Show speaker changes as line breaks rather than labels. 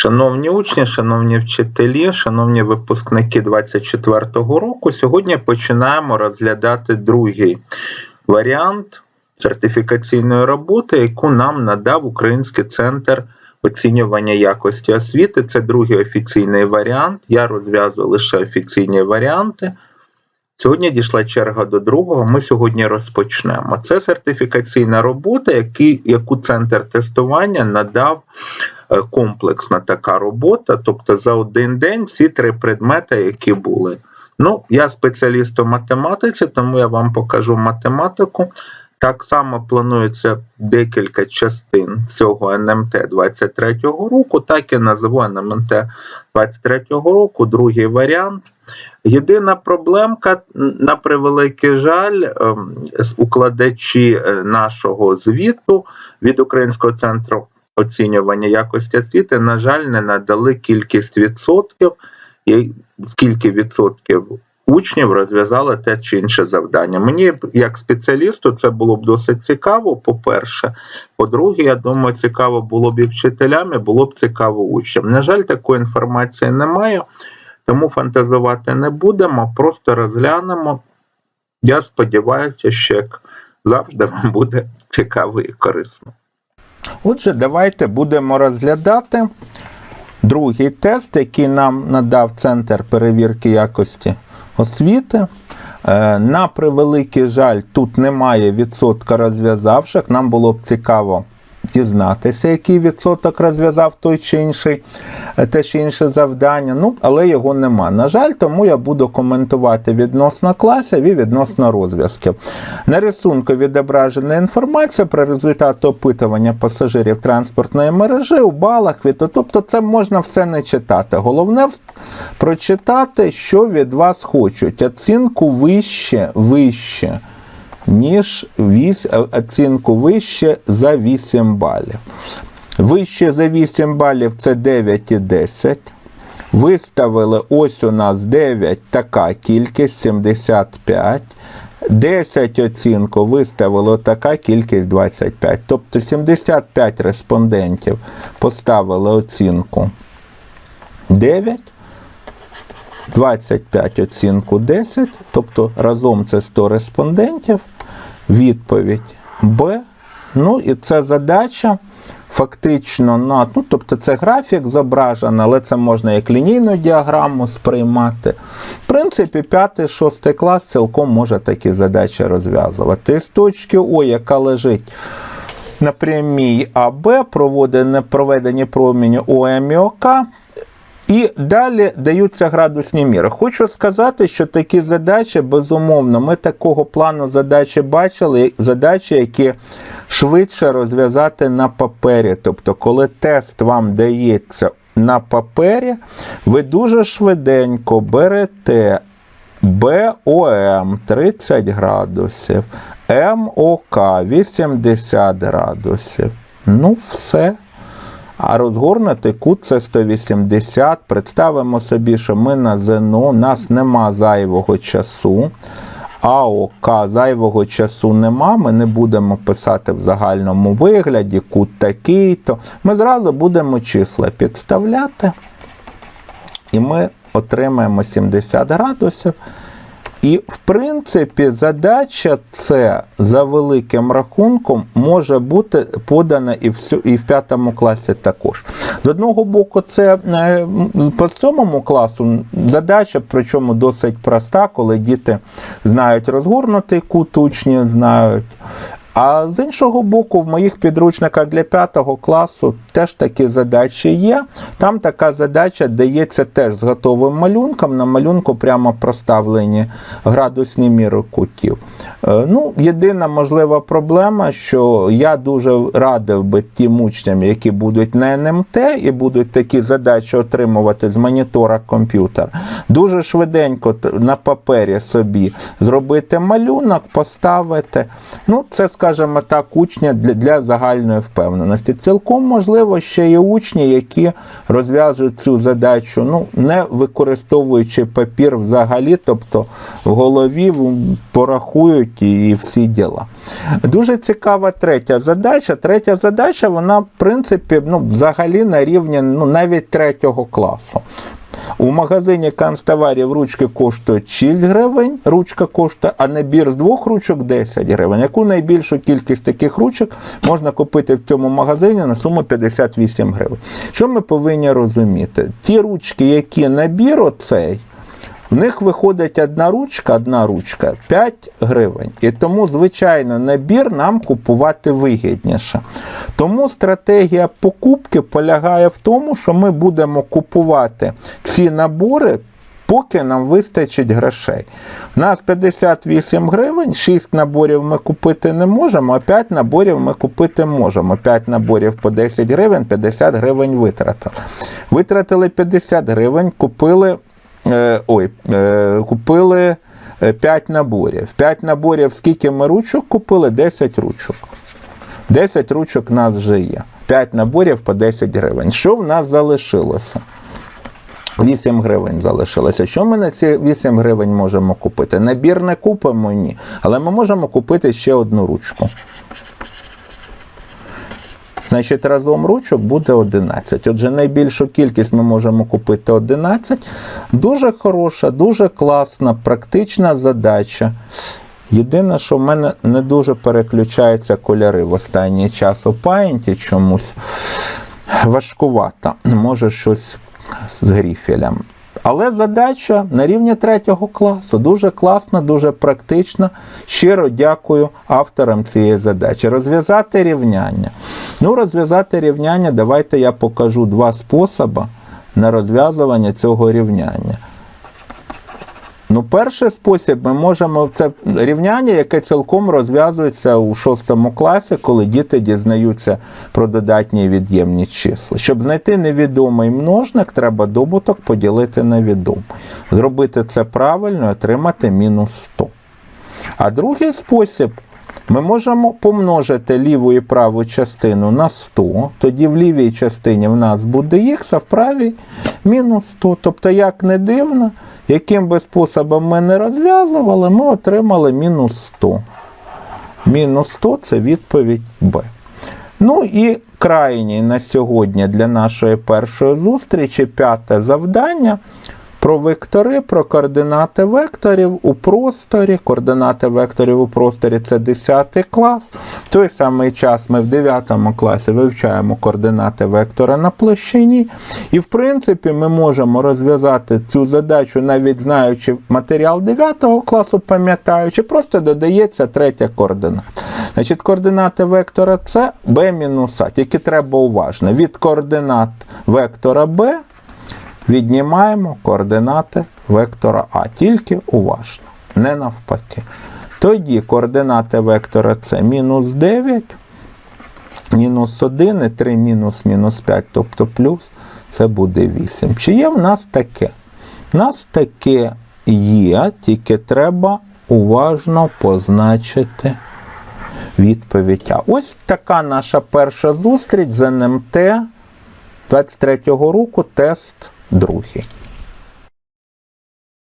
Шановні учні, шановні вчителі, шановні випускники 24-го року, сьогодні починаємо розглядати другий варіант сертифікаційної роботи, яку нам надав Український центр оцінювання якості освіти. Це другий офіційний варіант. Я розв'язую лише офіційні варіанти. Сьогодні дійшла черга до другого. Ми сьогодні розпочнемо. Це сертифікаційна робота, яку центр тестування надав комплексна така робота. Тобто за один день всі три предмети, які були. Ну, я спеціаліст у математиці, тому я вам покажу математику. Так само планується декілька частин цього НМТ 23-го року, так і назву НМТ 23-го року, другий варіант. Єдина проблемка, на превеликий жаль, ем, укладачі е, нашого звіту від Українського центру оцінювання якості освіти, на жаль, не надали кількість відсотків, скільки відсотків учнів розв'язали те чи інше завдання. Мені, як спеціалісту, це було б досить цікаво, по-перше. По-друге, я думаю, цікаво було б і вчителям, і було б цікаво учням. На жаль, такої інформації немає. Тому фантазувати не будемо, просто розглянемо. Я сподіваюся, що як завжди вам буде цікаво і корисно. Отже, давайте будемо розглядати другий тест, який нам надав Центр перевірки якості освіти. Е, На превеликий жаль, тут немає відсотка розв'язавших. Нам було б цікаво дізнатися, який відсоток розв'язав той чи інший, е, те чи інше завдання. Ну, але його нема. На жаль, тому я буду коментувати відносно класів і відносно розв'язків. На рисунку відображена інформація про результати опитування пасажирів транспортної мережі у балах. від- Тобто це можна все не читати. Головне прочитати, що від вас хочуть. Оцінку вище, вище ніж е, оцінку вище за 8 балів. Вище за 8 балів це 9 і 10. Виставили ось у нас 9 така кількість 75. 10 оцінку виставили така кількість 25. Тобто 75 респондентів поставили оцінку 9. 25 оцінку 10, тобто разом це 100 респондентів. Відповідь Б. Ну і це задача фактично на, ну, тобто це графік зображений, але це можна як лінійну діаграму сприймати. В принципі, 5-6 клас цілком може такі задачі розв'язувати. З точки О, яка лежить на прямій АБ, проведені проміні ОМ і ОК, і далі даються градусні міри. Хочу сказати, що такі задачі, безумовно, ми такого плану задачі бачили, задачі, які швидше розв'язати на папері. Тобто, коли тест вам дається на папері, ви дуже швиденько берете БОМ 30 градусів, МОК 80 градусів. Ну, все. А розгорнутий кут це 180. Представимо собі, що ми на ЗНО, у нас нема зайвого часу. АОК зайвого часу нема, ми не будемо писати в загальному вигляді, кут такий-то. Ми зразу будемо числа підставляти, і ми отримаємо 70 градусів. І, в принципі, задача це за великим рахунком може бути подана і в, і в п'ятому класі також. З одного боку, це е, по сьомому класу задача, причому досить проста, коли діти знають розгорнутий кут, учні знають. А з іншого боку, в моїх підручниках для п'ятого класу теж такі задачі є. Там така задача дається теж з готовим малюнком. На малюнку прямо проставлені градусні міри кутів. Е, Ну, єдина можлива проблема, що я дуже радив би тим учням, які будуть на НМТ і будуть такі задачі отримувати з монітора комп'ютера, дуже швиденько на папері собі зробити малюнок, поставити. Ну, це, скажімо,
так, учня для, для загальної впевненості. Цілком можливо, ще є учні, які розв'язують цю задачу, ну, не використовуючи папір взагалі, тобто в голові порахують і, і всі діла. Дуже цікава третя задача. Третя задача, вона, в принципі, ну, взагалі на рівні ну, навіть третього класу. У магазині канцтоварів ручки коштують 6 гривень, ручка коштує, а набір з двох ручок 10 гривень. Яку найбільшу кількість таких ручок можна купити в цьому магазині на суму 58 гривень? Що ми повинні розуміти? Ті ручки, які набір оцей, в них виходить одна ручка, одна ручка 5 гривень. І тому, звичайно, набір нам купувати вигідніше. Тому стратегія покупки полягає в тому, що ми будемо купувати ці набори. Поки нам вистачить грошей. У нас 58 гривень, 6 наборів ми купити не можемо, а 5 наборів ми купити можемо. 5 наборів по 10 гривень, 50 гривень витратили. Витратили 50 гривень, купили ой, е, купили 5 наборів. 5 наборів, скільки ми ручок купили? 10 ручок. 10 ручок в нас вже є. 5 наборів по 10 гривень. Що в нас залишилося? 8 гривень залишилося. Що ми на ці 8 гривень можемо купити? Набір не купимо, ні. Але ми можемо купити ще одну ручку. Значить, разом ручок буде 11. Отже, найбільшу кількість ми можемо купити 11. Дуже хороша, дуже класна, практична задача. Єдине, що в мене не дуже переключаються кольори в останній час у паєнті чомусь важкувато. Може щось з гріфелем. Але задача на рівні третього класу. Дуже класна, дуже практична. Щиро дякую авторам цієї задачі. Розв'язати рівняння. Ну, розв'язати рівняння, давайте я покажу два способи на розв'язування цього рівняння. Ну, перший спосіб ми можемо це рівняння, яке цілком розв'язується у шостому класі, коли діти дізнаються про додатні від'ємні числа. Щоб знайти невідомий множник, треба добуток поділити на відомий. Зробити це правильно і отримати мінус 100. А другий спосіб. Ми можемо помножити ліву і праву частину на 100, тоді в лівій частині в нас буде х, а в правій мінус 100. Тобто, як не дивно, яким би способом ми не розв'язували, ми отримали мінус 100. Мінус 100 це відповідь Б. Ну і крайній на сьогодні для нашої першої зустрічі п'яте завдання. Про вектори, про координати векторів у просторі. Координати векторів у просторі це 10 клас. В той самий час ми в 9 класі вивчаємо координати вектора на площині. І, в принципі, ми можемо розв'язати цю задачу, навіть знаючи матеріал 9 класу, пам'ятаючи, просто додається третя координата. Значить, координати вектора це b мінус а, тільки треба уважно. Від координат вектора b віднімаємо координати вектора А. Тільки уважно, не навпаки. Тоді координати вектора це мінус 9, мінус 1 і 3 мінус мінус 5, тобто плюс, це буде 8. Чи є в нас таке? У нас таке є, тільки треба уважно позначити відповідь. Ось така наша перша зустріч з НМТ 23-го року, тест другий.